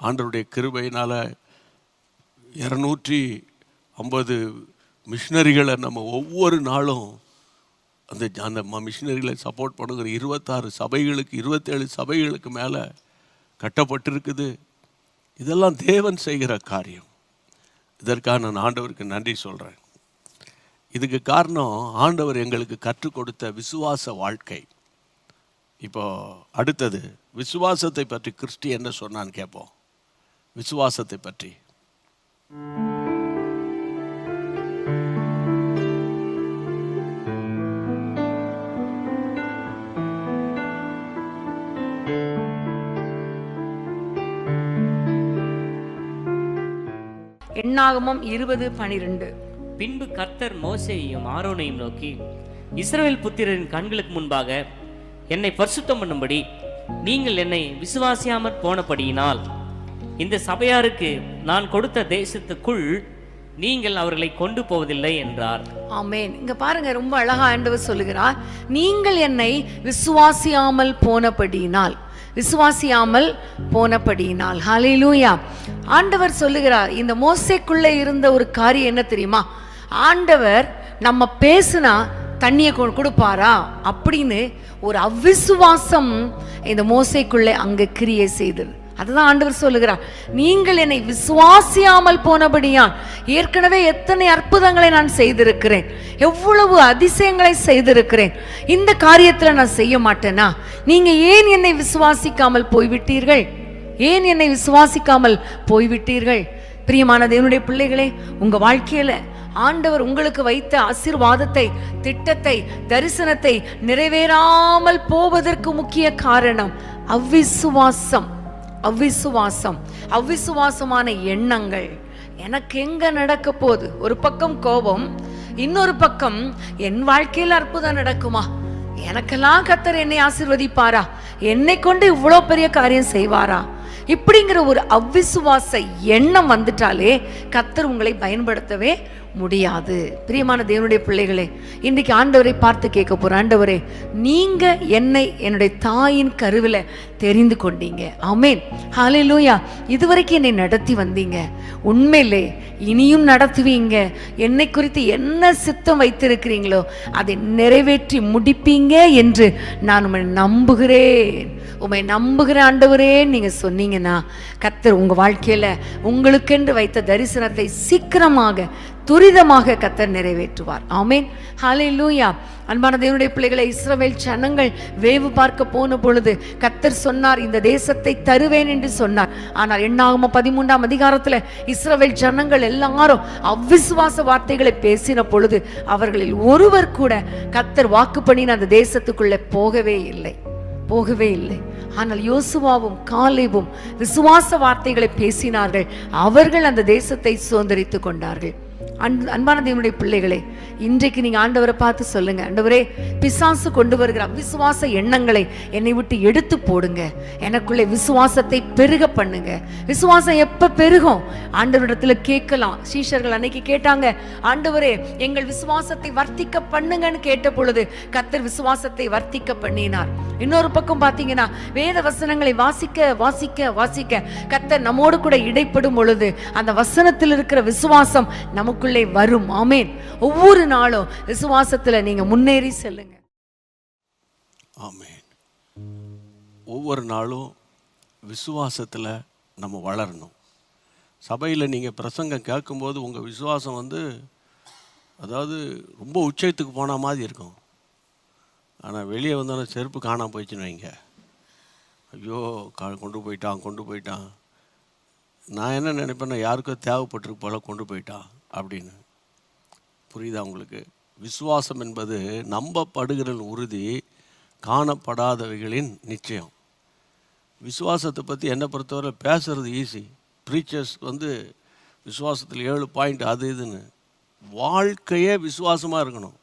ஆண்டவருடைய கிருபையினால் இரநூற்றி ஐம்பது மிஷினரிகளை நம்ம ஒவ்வொரு நாளும் அந்த அந்த மிஷினரிகளை சப்போர்ட் பண்ணுங்கிற இருபத்தாறு சபைகளுக்கு இருபத்தேழு சபைகளுக்கு மேலே கட்டப்பட்டிருக்குது. இதெல்லாம் தேவன் செய்கிற காரியம். இதற்காக நான் ஆண்டவருக்கு நன்றி சொல்கிறேன் இதுக்கு காரணம் ஆண்டவர் எங்களுக்கு கற்றுக் கொடுத்த விசுவாச வாழ்க்கை. இப்போ அடுத்தது விசுவாசத்தை பற்றி கிறிஸ்டி என்ன சொன்னான்னு கேட்போம். விசுவாசத்தை பற்றி. எண்ணாகமம் இருபது பனிரெண்டு. பின்பு கர்த்தர் மோசேயையும் ஆரோனையும் நோக்கி இஸ்ரவேல் புத்திரரின் கண்களுக்கு முன்பாக என்னை பரிசுத்தம் பண்ணும்படி நீங்கள் என்னை விசுவாசியாமற் போனபடியினால் இந்த சபையாருக்கு நான் கொடுத்த தேசத்துக்குள் நீங்கள் அவர்களை கொண்டு போவதில்லை என்றார். ஆமேன். இங்க பாருங்க ரொம்ப அழகா ஆண்டவர் சொல்லுகிறார் நீங்கள் என்னை விசுவாசியாமல் போனபடியினால் விசுவாசியாமல் போனபடியினால். ஹலிலூயா ஆண்டவர் சொல்லுகிறார் இந்த மோசைக்குள்ளே இருந்த ஒரு காரியம் என்ன தெரியுமா? ஆண்டவர் நம்ம பேசுனா தண்ணியை கொ- கொடுப்பாரா? அப்படின்னு ஒரு அவிசுவாசம் இந்த மோசைக்குள்ளே அங்கே கிரியை செய்தது. அதுதான் ஆண்டவர் சொல்லுகிறார். நீங்கள் என்னை விசுவாசியாமல் போனபடியான் ஏற்கனவே எத்தனை அற்புதங்களை நான் செய்திருக்கிறேன். எவ்வளவு அதிசயங்களை செய்திருக்கிறேன். இந்த காரியத்தில் நான் செய்ய மாட்டேனா? நீங்க ஏன் என்னை விசுவாசிக்காமல் போய்விட்டீர்கள்? ஏன் என்னை விசுவாசிக்காமல் போய்விட்டீர்கள்? பிரியமான தேவனுடைய பிள்ளைகளே உங்க வாழ்க்கையில ஆண்டவர் உங்களுக்கு வைத்த ஆசீர்வாதத்தை திட்டத்தை தரிசனத்தை நிறைவேறாமல் போவதற்கு முக்கிய காரணம் அவ்விசுவாசம் அவ்விசுவாசம் அவ்விசுவாசமான எண்ணங்கள். எனக்கு எங்க நடக்க போகுது? ஒரு பக்கம் கோபம் இன்னொரு பக்கம் என் வாழ்க்கையில் அற்புதம் நடக்குமா? எனக்கெல்லாம் கத்தர் என்னை ஆசிர்வதிப்பாரா? என்னை கொண்டு இவ்வளோ பெரிய காரியம் செய்வாரா? இப்படிங்கிற ஒரு அவ்விசுவாச எண்ணம் வந்துட்டாலே கத்தர் உங்களை பயன்படுத்தவே முடியாது. பிரியமான தேவனுடைய பிள்ளைகளே இன்றைக்கு ஆண்டவரை பார்த்து கேட்க போற ஆண்டவரே நீங்க என்னை என்னுடைய தாயின் கருவில தெரிந்து கொண்டீங்க. ஆமென். ஹalleluya. இதுவரைக்கும் என்னை நடத்தி வந்தீங்க. உண்மையிலே இனியும் நடத்துவீங்க. என்னை குறித்து என்ன சித்தம் வைத்திருக்கிறீங்களோ அதை நிறைவேற்றி முடிப்பீங்க என்று நான் உங்களை நம்புகிறேன். உம்மை நம்புகிற ஆண்டவரே நீங்க சொன்னீங்கன்னா கத்தர் உங்க வாழ்க்கையில உங்களுக்கென்று வைத்த தரிசனத்தை சீக்கிரமாக துரிதமாக கத்தர் நிறைவேற்றுவார். ஆமேன். ஹாலே லூயா அன்பான தேவனுடைய பிள்ளைகளை இஸ்ரவேல் ஜனங்கள் வேவு பார்க்க போன பொழுது கத்தர் சொன்னார் இந்த தேசத்தை தருவேன் என்று சொன்னார். ஆனால் எண்ணாகம பதிமூன்றாம் அதிகாரத்துல இஸ்ரவேல் ஜனங்கள் எல்லாரும் அவ்விசுவாச வார்த்தைகளை பேசின பொழுது அவர்களில் ஒருவர் கூட கத்தர் வாக்கு பண்ணின அந்த தேசத்துக்குள்ளே போகவே இல்லை. போகவே இல்லை ஆனால் யோசுவாவும் காலேவும் விசுவாச வார்த்தைகளை பேசினார்கள். அவர்கள் அந்த தேசத்தை சுதந்திரித்து கொண்டார்கள். அன்பு அன்பான தேவனுடைய பிள்ளைகளே இன்றைக்கு நீங்க ஆண்டவரை பார்த்து சொல்லுங்க. ஆண்டவரே பிசாசு கொண்டு வருகிற அவிசுவாச எண்ணங்களை என்னை விட்டு எடுத்து போடுங்க. எனக்குள்ளே விசுவாசத்தை பெருக பண்ணுங்க. விசுவாசம் எப்ப பெருகும்? ஆண்டவரிடத்துல கேட்கலாம். சீஷர்கள் அன்னைக்கு கேட்டாங்க ஆண்டவரே எங்கள் விசுவாசத்தை வர்த்திக்க பண்ணுங்கன்னு கேட்ட பொழுது கத்தர் விசுவாசத்தை வர்த்திக்க பண்ணினார். இன்னொரு பக்கம் பாத்தீங்கன்னா வேத வசனங்களை வாசிக்க வாசிக்க வாசிக்க கத்தர் நம்மோடு கூட இடைப்படும் பொழுது அந்த வசனத்தில் இருக்கிற விசுவாசம் நமக்கு வரும். ஆமேன். ஒவ்வொரு நாளும் விசுவாசத்தில் நீங்கள் முன்னேறி செல்லுங்க. ஆமேன். ஒவ்வொரு நாளும் விசுவாசத்தில் நம்ம வளரணும். சபையில் நீங்கள் பிரசங்கம் கேட்கும்போது உங்கள் விசுவாசம் வந்து அதாவது ரொம்ப உச்சத்துக்கு போன மாதிரி இருக்கும். ஆனால் வெளியே வந்தோன்னே செருப்பு காணாமல் போயிடுச்சுன்னு வைங்க. ஐயோ கா கொண்டு போயிட்டான் கொண்டு போயிட்டான். நான் என்ன நினைப்பேன்னா யாருக்கோ தேவைப்பட்டிருக்கு போல கொண்டு போயிட்டான். அப்படின்னு. புரியுதா உங்களுக்கு? விசுவாசம் என்பது நம்பப்படுகிற உறுதி காணப்படாதவைகளின் நிச்சயம். விசுவாசத்தை பற்றி என்னை பொறுத்தவரை பேசுறது ஈஸி ப்ரீச்சர்ஸ் வந்து விசுவாசத்தில் ஏழு பாயிண்ட் அது இதுன்னு. வாழ்க்கையே விசுவாசமாக இருக்கணும்.